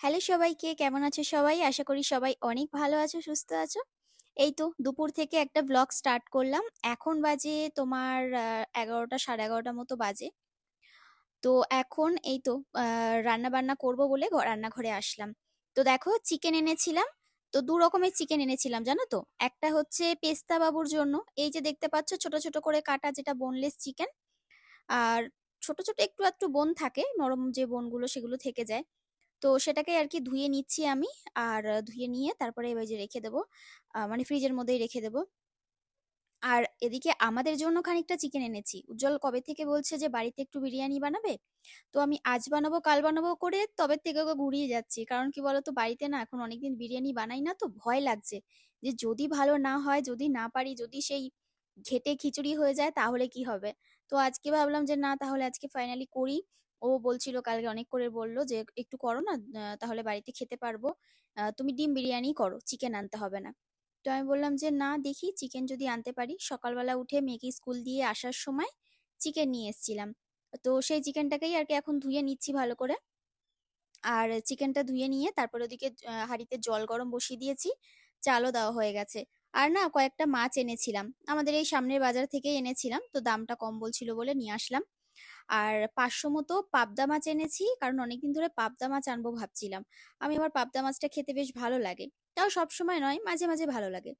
Hello সবাইকে, কেমন আছো সবাই? আশা করি সবাই অনেক ভালো আছো, সুস্থ আছো। এই তো দুপুর থেকে একটা ব্লগ স্টার্ট করলাম। এখন বাজে তোমার এগারোটা, সাড়ে এগারোটা মতো বাজে। তো এখন এই তো রান্না বান্না করব বলে রান্নাঘরে আসলাম। তো দেখো চিকেন এনেছিলাম। তো দু রকমের চিকেন এনেছিলাম, জানো তো? একটা হচ্ছে পেস্তা বাবুর জন্য। এই যে দেখতে পাচ্ছ, ছোট ছোট করে কাটা যেটা বোনলেস চিকেন আর ছোট ছোট একটু একটু বোন থাকে। নরম যে বোনগুলো, সেগুলো থেকে যায়। তো সেটাকে আর কি ধুয়ে নিচ্ছি আমি। আর ধুয়ে নিয়ে তারপরে এবার যে রেখে দেবো মানে ফ্রিজের মধ্যেই রেখে দেবো। আর এদিকে আমাদের জন্য খানিকটা চিকেন এনেছি। উজ্জ্বল কবে থেকে বলছে যে বাড়িতে একটু বিরিয়ানি বানাবে? তো আমি আজ বানাবো, কাল বানাবো করে তবে থেকে ওকে ঘুরিয়ে যাচ্ছি। কারণ কি বলতো, বাড়িতে না এখন অনেকদিন বিরিয়ানি বানাই না তো ভয় লাগছে যে যদি ভালো না হয়, যদি না পারি, যদি সেই ঘেটে খিচুড়ি হয়ে যায় তাহলে কি হবে? তো আজকে ভাবলাম যে না, তাহলে আজকে ফাইনালি করি। ও বলছিল কালকে অনেক করে বলল যে, একটু করো না তাহলে বাড়িতে খেতে পারব। তুমি ডিম বিরিয়ানি করো, চিকেন আনতে হবে না। তো আমি বললাম যে, না, দেখি, চিকেন যদি আনতে পারি। সকালবেলা উঠে মেয়েকে স্কুল দিয়ে আসার সময় চিকেন নিয়ে এসেছিলাম। তো সেই চিকেনটাকেই আর কি এখন ধুয়ে নিচ্ছি ভালো করে। আর চিকেনটা ধুয়ে নিয়ে তারপর ওদিকে হাঁড়িতে জল গরম বসিয়ে দিয়েছি, চালও দেওয়া হয়ে গেছে। আর না, কয়েকটা মাছ এনেছিলাম। আমাদের এই সামনের বাজার থেকেই এনেছিলাম, তো দামটা কম বলছিল বলে নিয়ে আসলাম। আর পাঁচশো মতো পাবদা মাছ এনেছি, কারণ অনেকদিন ধরে পাবদা মাছ আনব ভাবছিলাম। আমি আমার পাবদা মাছটা খেতে বেশ ভালো লাগে, তাও সব সময় নয়, মাঝে মাঝে ভালো লাগে।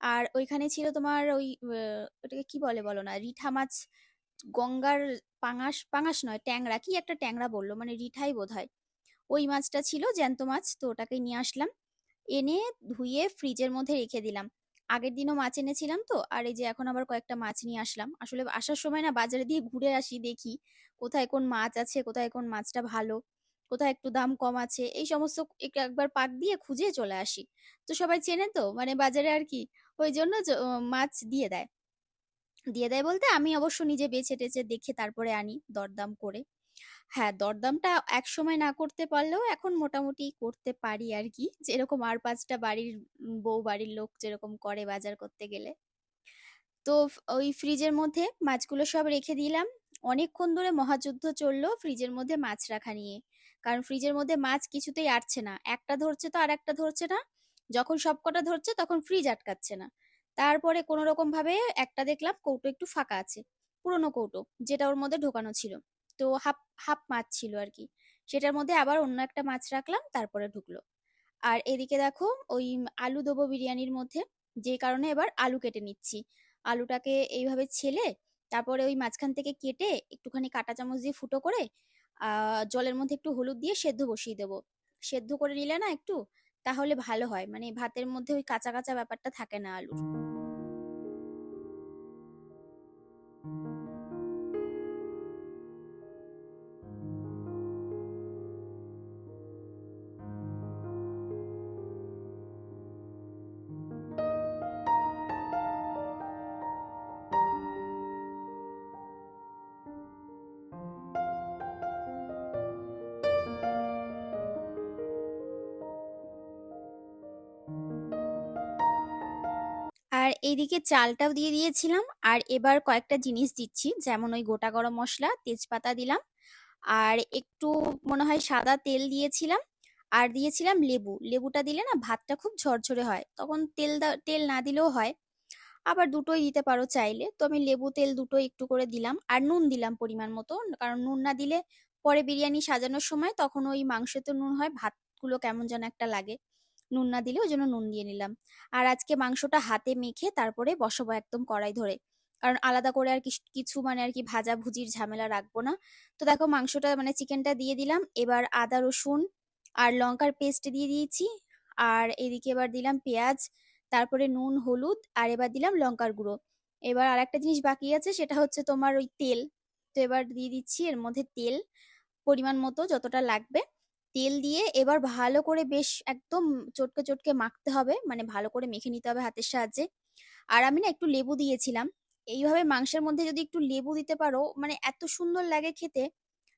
আর ওইখানে ছিল তোমার ওই ওটাকে কি বলে বলো না, রিঠা মাছ, গঙ্গার পাঙাশ পাঙাশ নয়, ট্যাংরা, কি একটা ট্যাংরা বলল মানে রিঠাই বোধ হয় ওই মাছটা ছিল জ্যান্ত মাছ, তো ওটাকে নিয়ে আসলাম, এনে ধুয়ে ফ্রিজের মধ্যে রেখে দিলাম। আগের দিনও মাছ এনেছিলাম তো। আর এই যে এখন আবার কয়েকটা মাছ নিয়ে আসলাম। আসলে আসার সময় না বাজারে দিয়ে ঘুরে আসি, দেখি কোথায় কোন মাছ আছে, কোথায় কোন মাছটা ভালো, কোথায় একটু দাম কম আছে। এই সমস্ত এক- একবার পাক দিয়ে খুঁজে চলে আসি। তো সবাই চেনে তো মানে বাজারে আর কি, ওই জন্য মাছ দিয়ে দেয়। দিয়ে দেয় বলতে আমি অবশ্য নিজে বেছে টেছে দেখে তারপরে আনি দরদাম করে। হ্যাঁ দরদামটা একসময় না করতে পারলেও এখন মোটামুটি করতে পারি আর কি যেরকম আর পাঁচটা বাড়ির বউ বাড়ির লোক যেরকম করে বাজার করতে গেলে। তো ওই ফ্রিজের মধ্যে মাছগুলো সব রেখে দিলাম। অনেকক্ষণ ধরে মহাযুদ্ধ চলল ফ্রিজের মধ্যে মাছ রাখা নিয়ে। কারণ ফ্রিজের মধ্যে মাছ কিছুতেই আটছে না। একটা ধরছে তো আর একটা ধরছে না। যখন সবকটা ধরছে তখন ফ্রিজ আটকাচ্ছে না। তারপরে কোনো রকম ভাবে একটা দেখলাম কৌটো একটু ফাঁকা আছে। পুরোনো কৌটো যেটা ওর মধ্যে ঢোকানো ছিল। তো হাফ হাফ মাছ ছিল আর কি। সেটার মধ্যে আবার অন্য একটা মাছ রাখলাম, তারপরে ঢুকলো। আর এদিকে দেখো, ওই আলু দেবো বিরিয়ানির মধ্যে, যে কারণে এবার আলু কেটে নিচ্ছি। আলুটাকে এইভাবে ছেলে, তারপরে ওই মাঝখান থেকে কেটে একটুখানি কাঁটা চামচ দিয়ে ফুটো করে জলের মধ্যে একটু হলুদ দিয়ে সেদ্ধ বসিয়ে দেবো। সেদ্ধ করে নিলে না একটু, তাহলে ভালো হয়। মানে ভাতের মধ্যে ওই কাঁচা কাঁচা ব্যাপারটা থাকে না আলুর। আর এইদিকে চালটাও দিয়ে দিয়েছিলাম। আর এবার কয়েকটা জিনিস দিচ্ছি, যেমন ওই গোটা গরম মশলা, তেজপাতা দিলাম। আর একটু মনে হয় সাদা তেল দিয়েছিলাম। আর দিয়েছিলাম লেবু। লেবুটা দিলে না ভাতটা খুব ঝরঝরে হয়। তখন তেল তেল না দিলেও হয়। আবার দুটোই দিতে পারো চাইলে। তো আমি লেবু তেল দুটো একটু করে দিলাম। আর নুন দিলাম পরিমাণ মতো। কারণ নুন না দিলে পরে বিরিয়ানি সাজানোর সময় তখন ওই মাংসে তো নুন হয়, ভাতগুলো কেমন যেন একটা লাগে। নুন না দিলে ওই জন্য নুন দিয়ে নিলাম। আর আজকে মাংসটা হাতে মেখে তারপরে বসাবো একদম কড়াই ধরে। কারণ আলাদা করে আর কিছু মানে আর কি ভাজা ভুজির ঝামেলা রাখব না। তো দেখো মাংসটা মানে চিকেনটা দিয়ে দিলাম। এবার আদা, রসুন আর লঙ্কার পেস্ট দিয়ে দিয়েছি। আর এদিকে এবার দিলাম পেঁয়াজ, তারপরে নুন, হলুদ আর এবার দিলাম লঙ্কার গুঁড়ো। এবার আর একটা জিনিস বাকি আছে, সেটা হচ্ছে তোমার ওই তেল। তো এবার দিয়ে দিচ্ছি এর মধ্যে তেল। পরিমাণ মতো যতটা লাগবে। তেল দিয়ে এবার ভালো করে বেশ একদম চটকে চটকে মাখতে হবে। মানে ভালো করে মেখে নিতে হবে হাতের সাহায্যে। আর আমি না একটু লেবু দিয়েছিলাম। এইভাবে মাংসের মধ্যে যদি একটু লেবু দিতে পারো মানে এত সুন্দর লাগে খেতে।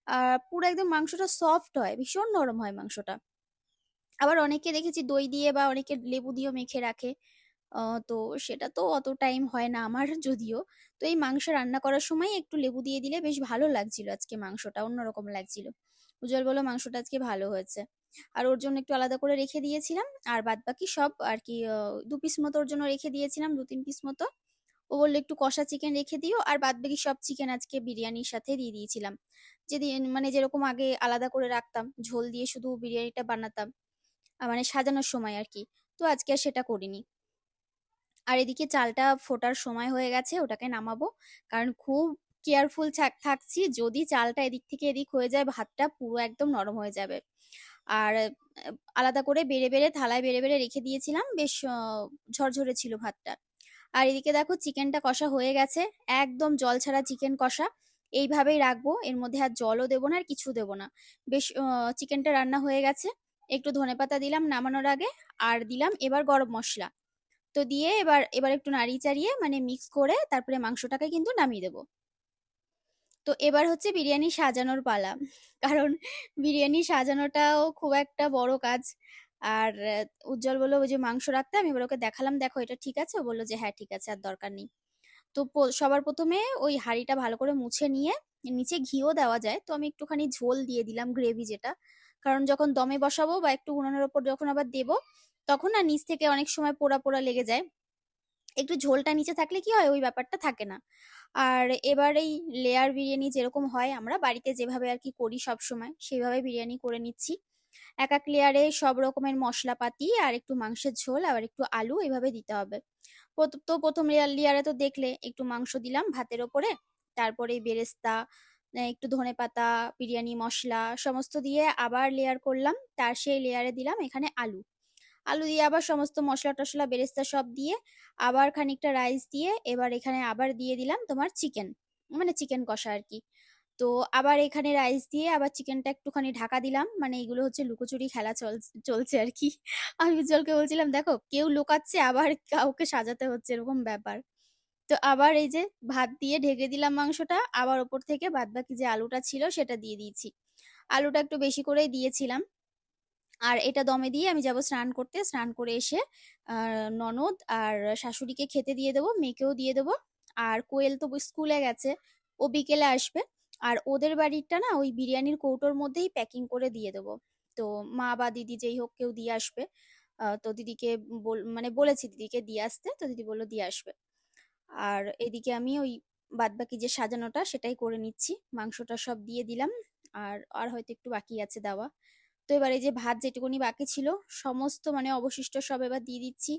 আর পুরো একদম মাংসটা সফট হয়, ভীষণ নরম হয় মাংসটা। আবার অনেকে দেখেছি দই দিয়ে বা অনেকে লেবু দিয়েও মেখে রাখে। তো সেটা তো অত টাইম হয় না আমার যদিও। তো এই মাংস রান্না করার সময় একটু লেবু দিয়ে দিলে বেশ ভালো লাগছিল আজকে মাংসটা, অন্যরকম লাগছিল। উজ্জ্বল বলল, মাংসটা আজকে ভালো হয়েছে। আর ওর জন্য একটু আলাদা করে রেখে দিয়েছিলাম, আর বাদ বাকি সব আর কি দু পিস মতো ওর জন্য রেখে দিয়েছিলাম, দু তিন পিস মতো। ও বলল, একটু কষা চিকেন রেখে দিও। আর বাদ বাকি সব চিকেন আজকে বিরিয়ানির সাথে দিয়ে দিয়েছিলাম। যেদিন মানে যেরকম আগে আলাদা করে রাখতাম, ঝোল দিয়ে শুধু বিরিয়ানিটা বানাতাম মানে সাজানোর সময় আর কি। তো আজকে আর সেটা করিনি। আর এদিকে চালটা ফোটার সময় হয়ে গেছে, ওটাকে নামাবো। কারণ খুব কেয়ারফুল থাকছি, যদি চালটা এদিক থেকে এদিক হয়ে যায়, ভাতটা পুরো একদম নরম হয়ে যাবে। আর আলাদা করে বেড়ে বেড়ে, থালায় বেড়ে বেড়ে রেখে দিয়েছিলাম, বেশ ঝরঝরে ছিল ভাতটা। আর এদিকে দেখো চিকেনটা কষা হয়ে গেছে, একদম জল ছাড়া চিকেন কষা। এইভাবেই রাখব, এর মধ্যে আর জলও দেবো না, আর কিছু দেবো না। বেশ চিকেনটা রান্না হয়ে গেছে। একটু ধনে পাতা দিলাম নামানোর আগে, আর দিলাম এবার গরম মশলা। তো দিয়ে এবার এবার একটু নাড়িয়ে চাড়িয়ে মানে মিক্স করে তারপরে মাংসটাকে কিন্তু নামিয়ে দেবো। তো এবার হচ্ছে বিরিয়ানি সাজানোর পালা। কারণ বিরিয়ানি সাজানোটাও খুব একটা বড় কাজ। আর উজ্জ্বল বলল যে মাংস রাখতে আমি এবার ওকে দেখালাম, দেখো এটা ঠিক আছে? ও বলল যে হ্যাঁ ঠিক আছে, আর দরকার নেই। তো সবার প্রথমে ওই হাঁড়িটা ভালো করে মুছে নিয়ে নিচে ঘিও দেওয়া যায়। তো আমি একটুখানি ঝোল দিয়ে দিলাম গ্রেভি যেটা। কারণ যখন দমে বসাবো বা একটু উনানের ওপর যখন আবার দেবো তখন না নিচ থেকে অনেক সময় পোড়া পোড়া লেগে যায়। একটু ঝোলটা নিচে থাকলে কি হয়? ওই ব্যাপারটা থাকে না। আর এবার এই লেয়ার বিরিয়ানি যেরকম হয়, আমরা বাড়িতে যেভাবে আর কি করি সব সময় সেইভাবে বিরিয়ানি করে নিচ্ছি। এক এক লেয়ারে সব রকমের মশলাপাতি আর একটু মাংসের ঝোল আর একটু আলু এভাবে দিতে হবে। তো প্রথম লেয়ার লেয়ারে তো দেখলে একটু মাংস দিলাম ভাতের ওপরে, তারপরে বেরেস্তা একটু ধনে পাতা, বিরিয়ানি মশলা, সমস্ত দিয়ে আবার লেয়ার করলাম। তার সেই লেয়ারে দিলাম এখানে আলু। আলু দিয়ে আবার সমস্ত মশলা টশলা বেরেস্তা সব দিয়ে আবার খানিকটা রাইস দিয়ে এবার এখানে আবার দিয়ে দিলাম তোমার চিকেন মানে চিকেন কষা আর কি। তো আবার এখানে রাইস দিয়ে আবার চিকেনটা একটুখানি ঢাকা দিলাম মানে এগুলো হচ্ছে লুকোচুরি খেলা চল, চলছে আর কি। আমি উজ্জ্বলকে বলছিলাম, দেখো, কেউ লুকাচ্ছে, আবার কাউকে সাজাতে হচ্ছে, এরকম ব্যাপার। তো আবার এই যে ভাত দিয়ে ঢেকে দিলাম মাংসটা, আবার ওপর থেকে বাদ বাকি যে আলুটা ছিল সেটা দিয়ে দিয়েছি। আলুটা একটু বেশি করেই দিয়েছিলাম। আর এটা দমে দিয়ে আমি যাব স্নান করতে। স্নান করে এসে ননদ আর শাশুড়িকে খেতে দিয়ে দেবো, মেয়েকেও দিয়ে দেবো। আর কোয়েল তো স্কুলে গেছে, ও বিকেলে আসবে। আর ওদের বাড়িরটা না ওই বিরিয়ানির কৌটোর মধ্যেই প্যাকিং করে দিয়ে দেবো। তো মা বা দিদি যেই হোক কেউ দিয়ে আসবে। তো দিদিকে বল মানে বলেছি দিদিকে দিয়ে আসতে, তো দিদি বলল দিয়ে আসবে। আর এদিকে আমি ওই বাদবাকি যে সাজানোটা সেটাই করে নিচ্ছি। মাংসটা সব দিয়ে দিলাম। আর আর হয়তো একটু বাকি আছে দেওয়া। তো এবার যে ভাত যেটুকুনি বাকি ছিল, সমস্ত মানে অবশিষ্ট সব এবার দিয়ে দিচ্ছি।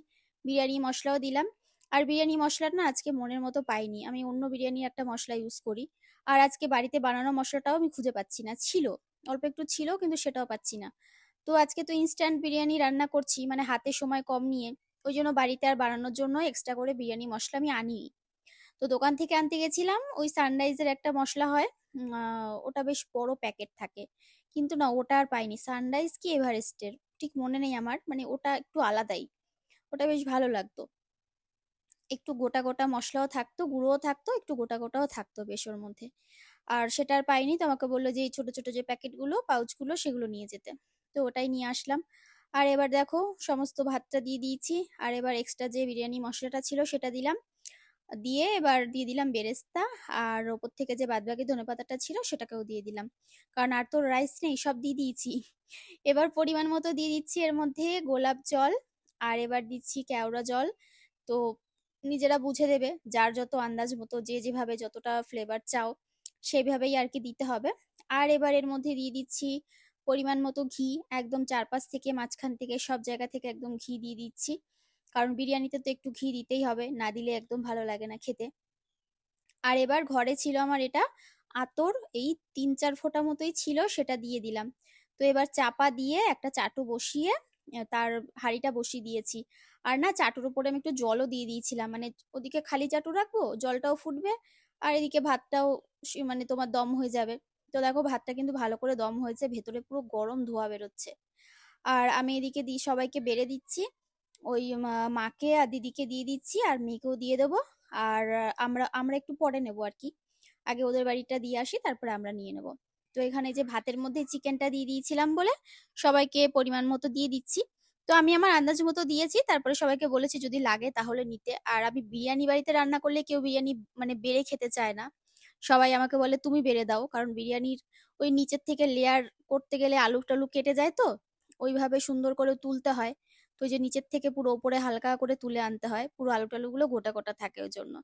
বিরিয়ানি, মশলাও দিলাম। আর বিরিয়ানি মশলাটা না আজকে মনের মতো পাইনি। আমি অন্য বিরিয়ানি একটা মশলা ইউজ করি। আর আজকে বাড়িতে বানানো মশলাটাও আমি খুঁজে পাচ্ছি না। ছিল, অল্প একটু ছিল কিন্তু সেটাও পাচ্ছি না। তো আজকে তো ইনস্ট্যান্ট বিরিয়ানি রান্না করছি মানে হাতে সময় কম নিয়ে। ওই জন্য বাড়িতে আর বানানোর জন্য এক্সট্রা করে বিরিয়ানি, মশলা আমি আনি। তো দোকান থেকে আনতে গেছিলাম, ওই সানরাইজের একটা মশলা হয় ওটা বেশ বড় প্যাকেট থাকে। কিন্তু না, ওটা আর পাইনি। সানরাইজ কি এভারেস্টের ঠিক মনে নেই আমার মানে ওটা একটু আলাদাই। ওটা বেশ ভালো লাগতো। একটু গোটা গোটা মশলাও থাকতো, গুঁড়োও থাকতো, একটু গোটা গোটাও থাকতো বেশ ওর মধ্যে। আর সেটা আর পাইনি, তো আমাকে বলল যে এই ছোট ছোট যে প্যাকেটগুলো, পাউচগুলো, সেগুলো নিয়ে যেতে। তো ওটাই নিয়ে আসলাম। আর এবার দেখো, সমস্ত ভাতটা দিয়ে দিয়েছি। আর এবার এক্সট্রা যে বিরিয়ানি মশলাটা ছিল, সেটা দিলাম। দিয়ে এবার দিয়ে দিলাম বেরেস্তা। আর ওপর থেকে যে বাদবাকি ধনে পাতাটা ছিল সেটাকেও দিয়ে দিলাম। কারণ আর তো রাইস নেই, সব দিয়ে দিয়েছি। এবার পরিমাণ মতো দিয়ে দিচ্ছি এর মধ্যে গোলাপ জল। আর এবার দিচ্ছি কেওড়া জল। তো নিজেরা বুঝে দেবে, যার যত আন্দাজ মতো, যে যেভাবে যতটা ফ্লেভার চাও সেইভাবেই আর কি দিতে হবে। আর এবার এর মধ্যে দিয়ে দিচ্ছি পরিমাণ মতো ঘি। একদম চারপাশ থেকে, মাঝখান থেকে, সব জায়গা থেকে একদম ঘি দিয়ে দিচ্ছি। কারণ বিরিয়ানিতে তো একটু ঘি দিতেই হবে, না দিলে একদম ভালো লাগে না খেতে। আর এবার ঘরে ছিল আমার এটা আতর, এই তিন চার ফোঁটা মতোই ছিল, সেটা দিয়ে দিলাম। তো এবার চাপা দিয়ে একটা চাটু বসিয়ে তার হাঁড়িটা বসিয়ে দিয়েছি। আর না, চাটুর উপরে আমি একটু জলও দিয়ে দিয়েছিলাম। মানে ওদিকে খালি চাটু রাখব, জলটাও ফুটবে, আর এদিকে ভাতটাও মানে তোমার দম হয়ে যাবে। তো দেখো, ভাতটা কিন্তু ভালো করে দম হয়েছে, ভেতরে পুরো গরম ধোয়া বেরোচ্ছে। আর আমি এদিকে দিই সবাইকে বেড়ে দিচ্ছি। ওই মাকে আর দিদিকে দিয়ে দিচ্ছি আর মেয়েকেও দিয়ে দেবো। আর, আমরা আমরা একটু পরে নেব আর কি। আগে ওদের বাড়িটা দিয়ে আসি, তারপরে আমরা নিয়ে নেব। তো এখানে যে ভাতের মধ্যে চিকেনটা দিয়ে দিয়েছিলাম বলে সবাইকে পরিমাণ মতো দিয়ে দিচ্ছি। তো আমি আমার আন্দাজ মতো দিয়েছি, তারপরে সবাইকে বলেছি যদি লাগে তাহলে নিতে। আর আমি বিরিয়ানি বাড়িতে রান্না করলে কেউ বিরিয়ানি মানে বেড়ে খেতে চায় না। সবাই আমাকে বলে, তুমি বেড়ে দাও। কারণ বিরিয়ানির ওই নিচের থেকে লেয়ার করতে গেলে আলু টালু কেটে যায় তো। ওইভাবে সুন্দর করে তুলতে হয়। তো যে নিচের থেকে পুরো ওপরে হালকা করে তুলে আনতে হয়। পুরো আলু টালুগুলো গোটা গোটা থাকে ওই জন্য।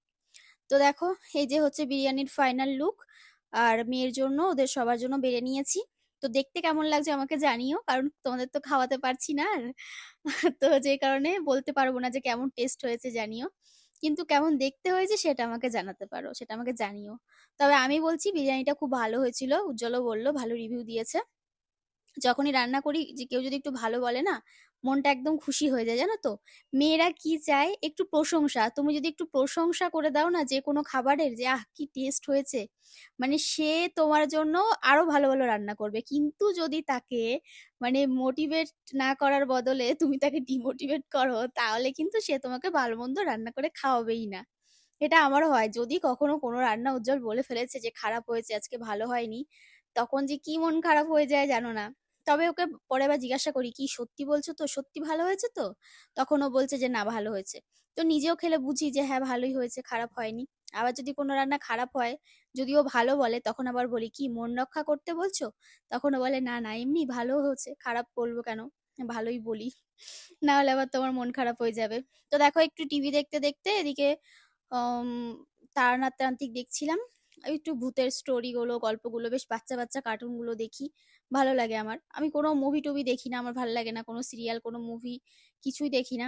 তো দেখো, এই যে হচ্ছে বিরিয়ানির ফাইনাল লুক আর মেয়ের জন্য ওদের সবার জন্য বেড়ে নিয়েছি। তো দেখতে কেমন লাগছে আমাকে জানিও, কারণ তোমাদের তো খাওয়াতে পারছি না আর। তো যে কারণে বলতে পারব না যে কেমন টেস্ট হয়েছে জানিও। কিন্তু কেমন দেখতে হয়েছে সেটা আমাকে জানাতে পারো, সেটা আমাকে জানিও। তবে আমি বলছি বিরিয়ানিটা খুব ভালো হয়েছিল, উজ্জ্বলও বলল, ভালো রিভিউ দিয়েছে। যখনই রান্না করি, যে কেউ যদি একটু ভালো বলে না মনটা একদম খুশি হয়ে যায়, জানো তো? মেয়েরা কি চায়? একটু প্রশংসা। তুমি যদি একটু প্রশংসা করে দাও না যে কোনো খাবারের যে, আহ, কি টেস্ট হয়েছে? মানে সে তোমার জন্য আরও ভালো ভালো রান্না করবে। কিন্তু যদি তাকে মানে মোটিভেট না করার বদলে তুমি তাকে ডিমোটিভেট করো, তাহলে কিন্তু সে তোমাকে ভালো মন্দ রান্না করে খাওয়াবেই না। এটা আমারও হয়। যদি কখনো কোনো রান্না উজ্জ্বল বলে ফেলেছে যে, খারাপ হয়েছে, আজকে ভালো হয়নি, তখন যে কি মন খারাপ হয়ে যায় জানো না? তবে ওকে পরে আবার জিজ্ঞাসা করি, কি সত্যি বলছো তো? সত্যি ভালো হয়েছে তো? তখন ও বলছে যে, না, ভালো হয়েছে। তো নিজেও খেলে বুঝি যে হ্যাঁ ভালোই হয়েছে, খারাপ হয়নি। আবার যদি কোনো রান্না খারাপ হয়, যদি ও ভালো বলে, তখন আবার বলি, কি, মন রক্ষা করতে বলছো? তখন ও বলে, না না, এমনি ভালো হয়েছে, খারাপ বলব কেন? ভালোই বলি। না হলে আবার তোমার মন খারাপ হয়ে যাবে। তো দেখো, একটু টিভি দেখতে দেখতে এদিকে তান্ত্রিক দেখছিলাম। একটু ভূতের স্টোরিগুলো গল্পগুলো, বেশ বাচ্চা বাচ্চা কার্টুনগুলো দেখি, ভালো লাগে আমার। আমি কোনো মুভি টুভি দেখি না, আমার ভালো লাগে না, কোনো সিরিয়াল কোনো মুভি কিছুই দেখি না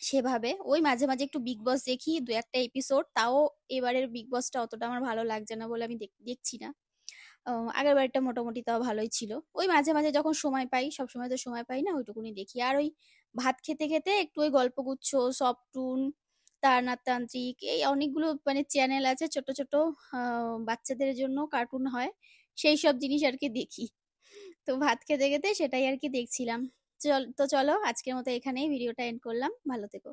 সেভাবে। ওই মাঝে মাঝে একটু বিগ বস দেখি, দু একটা এপিসোড তাও এবারের বিগ বসটা অতটা আমার ভালো লাগছে না বলে আমি দেখ- দেখছি না। আগের বারটা মোটামুটি তাও ভালোই ছিল। ওই মাঝে মাঝে যখন সময় পাই, সব সময় তো সময় পাই না, ওইটুকুনি দেখি। আর ওই ভাত খেতে খেতে একটু ওই গল্পগুচ্ছ সফটুন তারনাথ এই অনেকগুলো মানে চ্যানেল আছে ছোট ছোট বাচ্চাদের জন্য কার্টুন হয়, সেই সব জিনিস আর কি দেখি। তো ভাত খেতে খেতে সেটাই আর কি দেখছিলাম। চল, তো চলো আজকের মতো এখানেই ভিডিওটা এন্ড করলাম। ভালো থেকো।